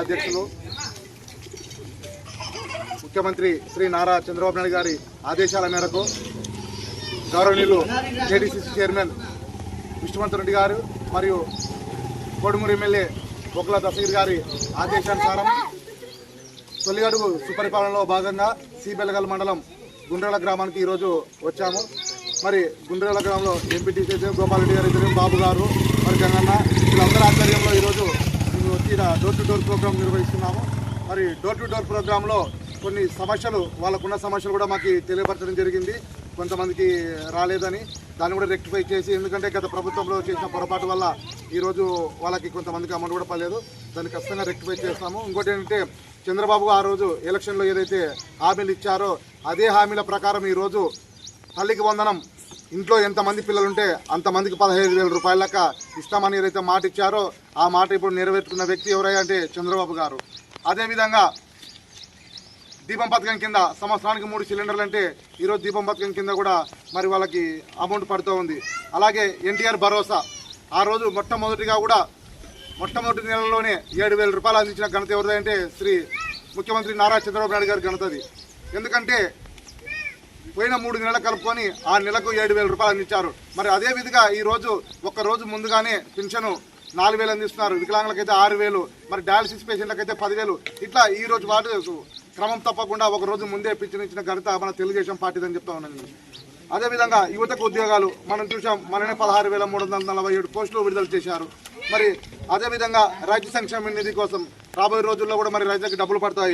అధ్యక్షులు ముఖ్యమంత్రి శ్రీ నారా చంద్రబాబు నాయుడు గారి ఆదేశాల మేరకు గౌరవనీయులు జేడీసీసీ చైర్మన్ విష్ణువంత రెడ్డి గారు మరియు కోడుమూరు ఎమ్మెల్యే బొగ్గుల దశగిరి గారి ఆదేశానుసారం తొలిగడుగు సుపరిపాలనలో భాగంగా సిబెలగల్ మండలం గుండ్రేల గ్రామానికి ఈరోజు వచ్చాము. మరి గుండ్రాల గ్రామంలో ఎంపీటీసీ గోపాల్ రెడ్డి గారు బాబు గారు మరి గంగన్న మీద డోర్ టు డోర్ ప్రోగ్రామ్ నిర్వహిస్తున్నాము. మరి డోర్ టు డోర్ ప్రోగ్రాంలో కొన్ని సమస్యలు వాళ్ళకున్న సమస్యలు కూడా మాకు తెలియపరచడం జరిగింది. కొంతమందికి రాలేదని దాన్ని కూడా రెక్టిఫై చేసి ఎందుకంటే గత ప్రభుత్వంలో చేసిన పొరపాటు వల్ల ఈరోజు వాళ్ళకి కొంతమందికి అమౌంట్ కూడా పడలేదు. దాన్ని ఖచ్చితంగా రెక్టిఫై చేస్తాము. ఇంకోటి ఏంటంటే చంద్రబాబు ఆ రోజు ఎలక్షన్లో ఏదైతే హామీలు ఇచ్చారో అదే హామీల ప్రకారం ఈరోజు తల్లికి వందనం ఇంట్లో ఎంతమంది పిల్లలుంటే అంతమందికి పదహైదు వేల రూపాయల లెక్క ఇస్తామని ఏదైతే మాట ఇచ్చారో ఆ మాట ఇప్పుడు నెరవేర్చుకున్న వ్యక్తి ఎవరయ్యా అంటే చంద్రబాబు గారు. అదేవిధంగా దీపం పథకం కింద సంవత్సరానికి మూడు సిలిండర్లు అంటే ఈరోజు దీపం పథకం కింద కూడా మరి వాళ్ళకి అమౌంట్ పడుతూ ఉంది. అలాగే ఎన్టీఆర్ భరోసా. ఆ రోజు మొట్టమొదటిగా కూడా మొట్టమొదటి నెలలోనే ఏడు వేల రూపాయలు అందించిన ఘనత ఎవరిదంటే శ్రీ ముఖ్యమంత్రి నారా చంద్రబాబు నాయుడు గారి ఘనతది ఎందుకంటే పోయిన మూడు నెలలు కలుపుకొని ఆ నెలకు ఏడు వేల రూపాయలు అందించారు. మరి అదే విధంగా ఈ రోజు రోజు ముందుగానే పింఛను నాలుగు వేలు అందిస్తున్నారు. వికలాంగులకైతే ఆరు వేలు మరి డయాలసిస్ పేషెంట్లకైతే పదివేలు. ఇట్లా ఈ రోజు వాటి క్రమం తప్పకుండా ఒక రోజు ముందే పింఛను ఇచ్చిన ఘనత మన తెలుగుదేశం పార్టీదని చెప్తా ఉన్నాను. అదేవిధంగా యువతకు ఉద్యోగాలు మనం చూసాం మననే పదహారు వేల మూడు వందల నలభై ఏడు పోస్టులు విడుదల చేశారు. మరి అదేవిధంగా రైతు సంక్షేమ నిధి కోసం రాబోయే రోజుల్లో కూడా మరి రైతులకు డబ్బులు పడతాయి.